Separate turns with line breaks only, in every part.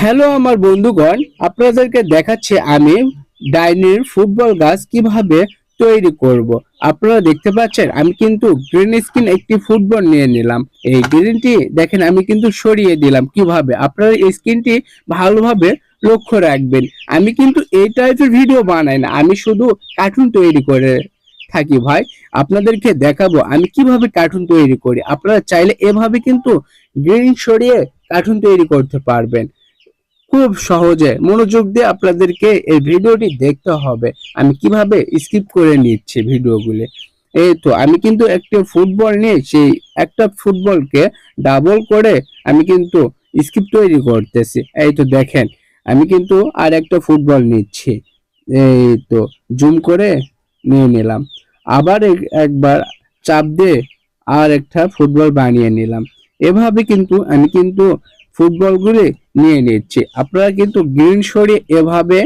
Hello আমার বন্ধুগণ, আপনাদেরকে দেখাচ্ছি আমি ডাইনির ফুটবল গাছ কীভাবে তৈরি করব। আপনারা দেখতে পাচ্ছেন, আমি কিন্তু গ্রিন স্ক্রিন একটি ফুটবল নিয়ে নিলাম। এই গ্রিনটি দেখেন, আমি কিন্তু সরিয়ে দিলাম কীভাবে। আপনারা এই স্ক্রিনটি ভালোভাবে লক্ষ্য রাখবেন। আমি কিন্তু এই টাইপের ভিডিও বানাই না। আমি শুধু কার্টুন তৈরি করে থাকি ভাই। আপনাদেরকে দেখাবো আমি কীভাবে কার্টুন তৈরি করি। আপনারা চাইলে এভাবে কিন্তু গ্রিন সরিয়ে কার্টুন তৈরি করতে পারবেন। খুব সহজে মনোযোগ দিয়ে আপনাদেরকে এই ভিডিওটি দেখতে হবে। আমি কীভাবে স্কিপ করে নিচ্ছি ভিডিওগুলি? এই তো, আমি কিন্তু একটা ফুটবল নিয়ে, সেই একটা ফুটবলকে ডাবল করে আমি কিন্তু স্কিপ তৈরি করতেছি। এই তো দেখেন, আমি কিন্তু আর একটা ফুটবল নিচ্ছি। এই তো জুম করে নিয়ে নিলাম। আবার একবার চাপ দিয়ে আর একটা ফুটবল বানিয়ে নিলাম। এভাবে কিন্তু আমি কিন্তু ফুটবলগুলি নিয়ে নিচ্ছি। আপনারা কিন্তু গ্রিন সরিয়ে এভাবে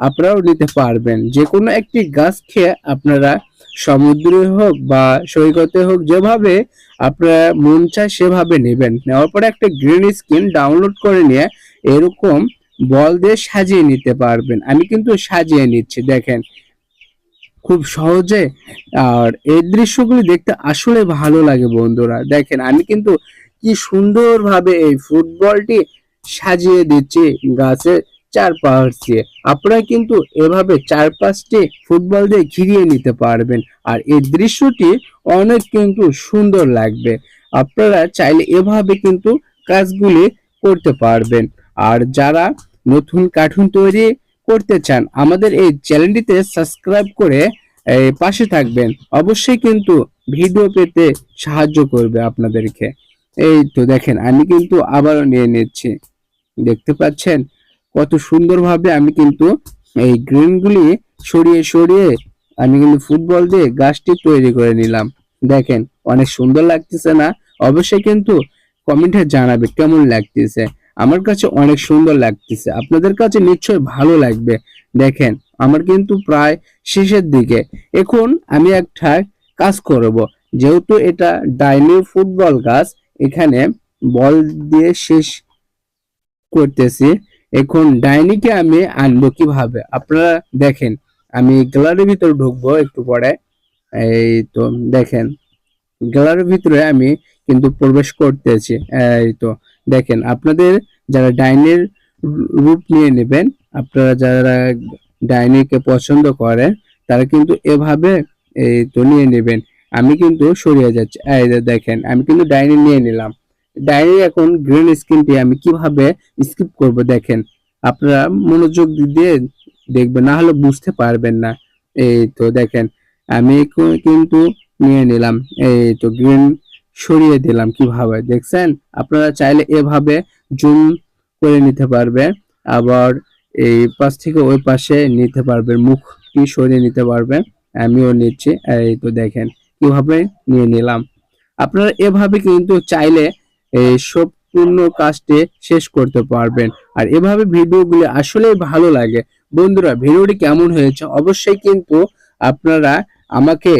আপনারাও নিতে পারবেন। যে কোনো একটি গাছ খেয়ে আপনারা সমুদ্রে হোক বা সৈকতে হোক যেভাবে আপনারা মন চায় সেভাবে নেবেন। নেওয়ার পরে একটা গ্রিন স্ক্রিন ডাউনলোড করে নিয়ে এরকম বল দিয়ে সাজিয়ে নিতে পারবেন। আমি কিন্তু সাজিয়ে নিচ্ছি, দেখেন। খুব সহজে। আর এই দৃশ্যগুলি দেখতে আসলে ভালো লাগে বন্ধুরা। দেখেন, আমি কিন্তু কি সুন্দরভাবে এই ফুটবলটি সাজিয়ে দিচ্ছি গাছের চারপাশ দিয়ে। আপনারা কিন্তু এভাবে চার পাঁচটি ফুটবল দিয়ে ঘিরিয়ে নিতে পারবেন আর এই দৃশ্যটি অনেক কিন্তু সুন্দর লাগবে। আপনারা চাইলে এভাবে কিন্তু কাজগুলি করতে পারবেন। আর যারা নতুন কার্টুন তৈরি করতে চান, আমাদের এই চ্যানেলটিতে সাবস্ক্রাইব করে পাশে থাকবেন। অবশ্যই কিন্তু ভিডিও পেতে সাহায্য করবে আপনাদেরকে। এই তো দেখেন, আমি কিন্তু আবারও নিয়ে নিচ্ছি। দেখতে পাচ্ছেন? কত সুন্দরভাবে আমি কিন্তু এই গ্রিনগুলি সরিয়ে সরিয়ে আমি কিন্তু ফুটবল দিয়ে গাছটি তৈরি করে নিলাম। দেখেন, অনেক সুন্দর লাগতেছে না? অবশ্যই কিন্তু কমেন্টে জানাবে কেমন লাগতেছে। আমার কাছে অনেক সুন্দর লাগতেছে। আপনাদের কাছে নিশ্চয়ই ভালো লাগবে। দেখেন, আমার কিন্তু প্রায় শেষের দিকে। এখন আমি একটা কাজ করব। যেহেতু এটা ডাইনি ফুটবল গাছ এখানে বল দিয়ে শেষ করতেছি। এখন ডাইনিকে আমি আনব কীভাবে? আপনারা দেখেন, আমি গ্যালারির ভিতরে ঢুকবো একটু পরে। এই তো দেখেন, গ্যালারির ভিতরে আমি কিন্তু প্রবেশ করতেছি। এই তো দেখেন, আপনাদের যারা ডাইনির রূপ নিয়ে নেবেন, আপনারা যারা ডাইনিকে পছন্দ করেন তারা কিন্তু এভাবে এই তো নিয়ে নেবেন। আমি কিন্তু সরিয়ে যাচ্ছি। এই দেখেন, আমি কিন্তু ডাইনি নিয়ে নিলাম। ডাইনি এখন গ্রিন স্ক্রিনটি আমি কীভাবে স্কিপ করব দেখেন? আপনারা মনোযোগ দিয়ে দেখবেন, না হলে বুঝতে পারবেন না। এই তো দেখেন, আমি কিন্তু নিয়ে নিলাম। এই তো গ্রিন সরিয়ে দিলাম কীভাবে? দেখছেন? আপনারা চাইলে এভাবে জুম করে নিতে পারবেন আবার এই পাশ থেকে ওই পাশে নিতে পারবেন মুখটি সরিয়ে নিতে পারবেন। আমিও নিচ্ছি। এই তো দেখেন কীভাবে নিয়ে নিলাম। আপনারা এভাবে কিন্তু চাইলে, এই সম্পূর্ণ কাজটি শেষ করতে পারবেন। আর এভাবে ভিডিওগুলি আসলেই ভালো লাগে। বন্ধুরা, ভিডিওটি কেমন হয়েছে অবশ্যই কিন্তু আপনারা আমাকে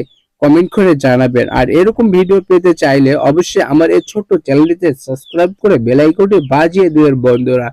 কমেন্ট করে জানাবেন। আর এরকম ভিডিও পেতে চাইলে অবশ্যই আমার এই ছোট্ট চ্যানেলটিতে সাবস্ক্রাইব করে বেল আইকনটি বাজিয়ে দিবেন, বন্ধুরা।